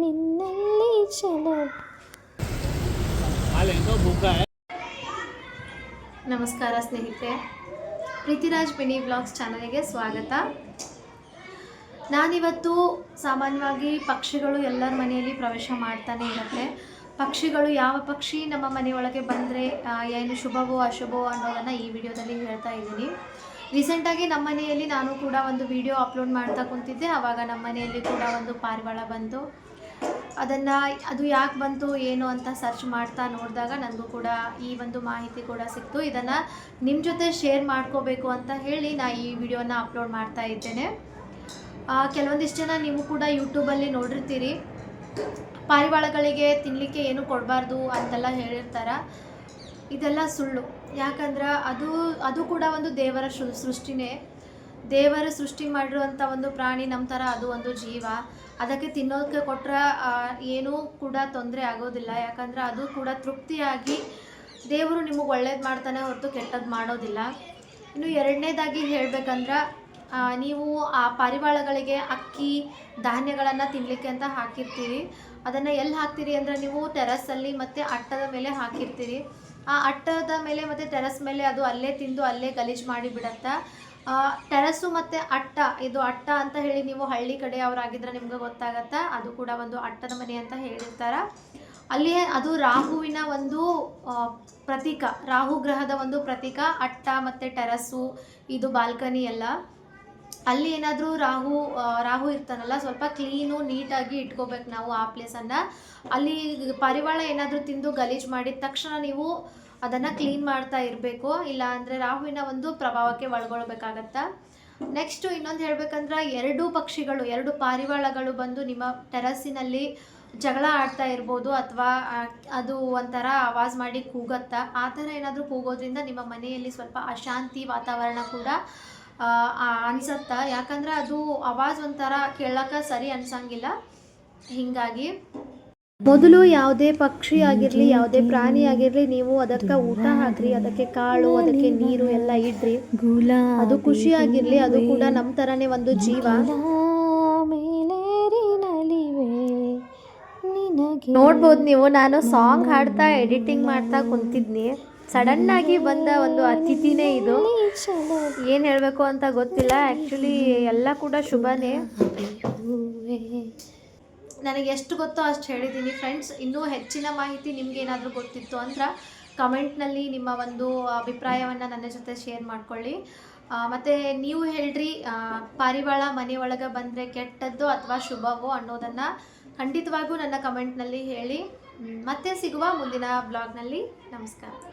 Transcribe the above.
ನಿನ್ನಲ್ಲಿ ಚಲೋ ನಮಸ್ಕಾರ ಸ್ನೇಹಿತರೆ. ಪ್ರೀತಿರಾಜ್ ಮಿನಿ ಬ್ಲಾಗ್ಸ್ ಚಾನಲ್ಗೆ ಸ್ವಾಗತ. ನಾನಿವತ್ತು ಸಾಮಾನ್ಯವಾಗಿ ಪಕ್ಷಿಗಳು ಎಲ್ಲರ ಮನೆಯಲ್ಲಿ ಪ್ರವೇಶ ಮಾಡ್ತಾನೆ ಇರುತ್ತೆ. ಪಕ್ಷಿಗಳು ಯಾವ ಪಕ್ಷಿ ನಮ್ಮ ಮನೆಯೊಳಗೆ ಬಂದರೆ ಏನು ಶುಭವೋ ಅಶುಭವೋ ಅನ್ನೋದನ್ನು ಈ ವಿಡಿಯೋದಲ್ಲಿ ಹೇಳ್ತಾ ಇದ್ದೀನಿ. ರೀಸೆಂಟಾಗಿ ನಮ್ಮ ಮನೆಯಲ್ಲಿ ನಾನು ಕೂಡ ಒಂದು ವಿಡಿಯೋ ಅಪ್ಲೋಡ್ ಮಾಡ್ತಾ ಕುಂತಿದ್ದೆ. ಆವಾಗ ನಮ್ಮ ಮನೆಯಲ್ಲಿ ಕೂಡ ಒಂದು ಪಾರಿವಾಳ ಬಂತು. ಅದನ್ನು ಅದು ಯಾಕೆ ಬಂತು, ಏನು ಅಂತ ಸರ್ಚ್ ಮಾಡ್ತಾ ನೋಡಿದಾಗ ನನಗೂ ಕೂಡ ಈ ಒಂದು ಮಾಹಿತಿ ಕೂಡ ಸಿಕ್ತು. ಇದನ್ನು ನಿಮ್ಮ ಜೊತೆ ಶೇರ್ ಮಾಡ್ಕೋಬೇಕು ಅಂತ ಹೇಳಿ ನಾ ಈ ವಿಡಿಯೋನ ಅಪ್ಲೋಡ್ ಮಾಡ್ತಾ ಇದ್ದೇನೆ. ಕೆಲವೊಂದಿಷ್ಟು ಜನ ನೀವು ಕೂಡ ಯೂಟ್ಯೂಬಲ್ಲಿ ನೋಡಿರ್ತೀರಿ. ಪಾರಿವಾಳಗಳಿಗೆ ತಿನ್ನಲಿಕ್ಕೆ ಏನು ಕೊಡಬಾರ್ದು ಅಂತೆಲ್ಲ ಹೇಳಿರ್ತಾರ. ಇದೆಲ್ಲ ಸುಳ್ಳು. ಯಾಕಂದ್ರೆ ಅದು ಅದು ಕೂಡ ಒಂದು ದೇವರ ಸೃಷ್ಟಿನೇ. ದೇವರ ಸೃಷ್ಟಿ ಮಾಡಿರುವಂಥ ಒಂದು ಪ್ರಾಣಿ ನಮ್ಮ ಥರ ಅದು ಒಂದು ಜೀವ. ಅದಕ್ಕೆ ತಿನ್ನೋದಕ್ಕೆ ಕೊಟ್ಟರೆ ಏನೂ ಕೂಡ ತೊಂದರೆ ಆಗೋದಿಲ್ಲ. ಯಾಕಂದ್ರೆ ಅದು ಕೂಡ ತೃಪ್ತಿಯಾಗಿ ದೇವರು ನಿಮಗೆ ಒಳ್ಳೇದು ಮಾಡ್ತಾನೆ ಹೊರತು ಕೆಟ್ಟದ್ದು ಮಾಡೋದಿಲ್ಲ. ಇನ್ನು ಎರಡನೇದಾಗಿ ಹೇಳ್ಬೇಕಂದ್ರೆ ನೀವು ಆ ಪಾರಿವಾಳಗಳಿಗೆ ಅಕ್ಕಿ, ಧಾನ್ಯಗಳನ್ನು ತಿನ್ನಲಿಕ್ಕೆ ಅಂತ ಹಾಕಿರ್ತೀರಿ. ಅದನ್ನು ಎಲ್ಲಿ ಹಾಕ್ತೀರಿ ಅಂದರೆ ನೀವು ಟೆರಸಲ್ಲಿ ಮತ್ತು ಅಟ್ಟದ ಮೇಲೆ ಹಾಕಿರ್ತೀರಿ. ಆ ಅಟ್ಟದ ಮೇಲೆ ಮತ್ತು ಟೆರಸ್ ಮೇಲೆ ಅದು ಅಲ್ಲೇ ತಿಂದು ಅಲ್ಲೇ ಗಲೀಜು ಮಾಡಿ ಬಿಡತ್ತೆ ಟೆರಸ್ಸು ಮತ್ತು ಅಟ್ಟ, ಇದು ಅಟ್ಟ ಅಂತ ಹೇಳಿ ನೀವು ಹಳ್ಳಿ ಕಡೆ ಅವರಾಗಿದ್ರೆ ನಿಮ್ಗೆ ಗೊತ್ತಾಗತ್ತೆ. ಅದು ಕೂಡ ಒಂದು ಅಟ್ಟದ ಮನೆ ಅಂತ ಹೇಳಿರ್ತಾರೆ. ಅಲ್ಲಿ ಅದು ರಾಹುವಿನ ಒಂದು ಪ್ರತೀಕ, ರಾಹು ಗ್ರಹದ ಒಂದು ಪ್ರತೀಕ, ಅಟ್ಟ ಮತ್ತು ಟೆರಸ್ಸು ಇದು ಬಾಲ್ಕನಿ ಎಲ್ಲ. ಅಲ್ಲಿ ಏನಾದರೂ ರಾಹು ರಾಹು ಇರ್ತಾನಲ್ಲ, ಸ್ವಲ್ಪ ಕ್ಲೀನು ನೀಟಾಗಿ ಇಟ್ಕೋಬೇಕು ನಾವು ಆ ಪ್ಲೇಸನ್ನು ಅಲ್ಲಿ ಪರಿವಾಳ ಏನಾದರೂ ತಿಂದು ಗಲೀಜು ಮಾಡಿದ ತಕ್ಷಣ ನೀವು ಅದನ್ನು ಕ್ಲೀನ್ ಮಾಡ್ತಾ ಇರಬೇಕು. ಇಲ್ಲ ಅಂದರೆ ರಾಹುವಿನ ಒಂದು ಪ್ರಭಾವಕ್ಕೆ ಒಳಗೊಳ್ಬೇಕಾಗತ್ತೆ? ನೆಕ್ಸ್ಟು ಇನ್ನೊಂದು ಹೇಳಬೇಕಂದ್ರೆ ಎರಡು ಪಕ್ಷಿಗಳು, ಎರಡು ಪಾರಿವಾಳಗಳು ಬಂದು ನಿಮ್ಮ ಟೆರಸ್ಸಿನಲ್ಲಿ ಜಗಳ ಆಡ್ತಾ ಇರ್ಬೋದು ಅಥವಾ ಅದು ಒಂಥರ ಆವಾಜ್ ಮಾಡಿ ಕೂಗತ್ತಾ? ಆ ಥರ ಏನಾದರೂ ಕೂಗೋದ್ರಿಂದ ನಿಮ್ಮ ಮನೆಯಲ್ಲಿ ಸ್ವಲ್ಪ ಅಶಾಂತಿ ವಾತಾವರಣ ಕೂಡ ಅನ್ಸತ್ತ. ಯಾಕಂದ್ರೆ ಅದು ಆವಾಜ್ ಒಂಥರ ಕೇಳಕ್ಕೆ ಸರಿ ಅನ್ಸಂಗಿಲ್ಲ. ಹೀಗಾಗಿ ಮೊದಲು ಯಾವುದೇ ಪಕ್ಷಿ ಆಗಿರಲಿ, ಯಾವುದೇ ಪ್ರಾಣಿ ಆಗಿರಲಿ, ನೀವು ಅದಕ್ಕೆ ಊಟ ಹಾಕ್ರಿ, ಅದಕ್ಕೆ ಕಾಳು, ಅದಕ್ಕೆ ನೀರು ಎಲ್ಲ ಇಡ್ರಿ. ಅದು ಖುಷಿ ಆಗಿರಲಿ, ಅದು ಕೂಡ ನಮ್ಮ ಥರನೇ ಒಂದು ಜೀವ. ನೋಡ್ಬೋದು ನೀವು, ನಾನು ಸಾಂಗ್ ಹಾಡ್ತಾ ಎಡಿಟಿಂಗ್ ಮಾಡ್ತಾ ಕುಂತಿದ್ನಿ. ಸಡನ್ ಆಗಿ ಬಂದ ಒಂದು ಅತಿಥಿನೇ ಇದು. ಏನು ಹೇಳಬೇಕು ಅಂತ ಗೊತ್ತಿಲ್ಲ. ಆ್ಯಕ್ಚುಲಿ ಎಲ್ಲ ಕೂಡ ಶುಭನೇ. ನನಗೆ ಎಷ್ಟು ಗೊತ್ತೋ ಅಷ್ಟು ಹೇಳಿದ್ದೀನಿ. ಫ್ರೆಂಡ್ಸ್ ಇನ್ನೂ ಹೆಚ್ಚಿನ ಮಾಹಿತಿ ನಿಮ್ಗೆ ಏನಾದರೂ ಗೊತ್ತಿತ್ತು ಅಂದ್ರೆ ಕಮೆಂಟ್ನಲ್ಲಿ ನಿಮ್ಮ ಒಂದು ಅಭಿಪ್ರಾಯವನ್ನು ನನ್ನ ಜೊತೆ ಶೇರ್ ಮಾಡ್ಕೊಳ್ಳಿ. ಮತ್ತು ನೀವು ಹೇಳ್ರಿ ಪಾರಿವಾಳ ಮನೆ ಒಳಗೆ ಬಂದರೆ ಕೆಟ್ಟದ್ದು ಅಥವಾ ಶುಭವೋ ಅನ್ನೋದನ್ನು ಖಂಡಿತವಾಗೂ ನನ್ನ ಕಮೆಂಟ್ನಲ್ಲಿ ಹೇಳಿ. ಮತ್ತೆ ಸಿಗುವ ಮುಂದಿನ ಬ್ಲಾಗ್ನಲ್ಲಿ ನಮಸ್ಕಾರ.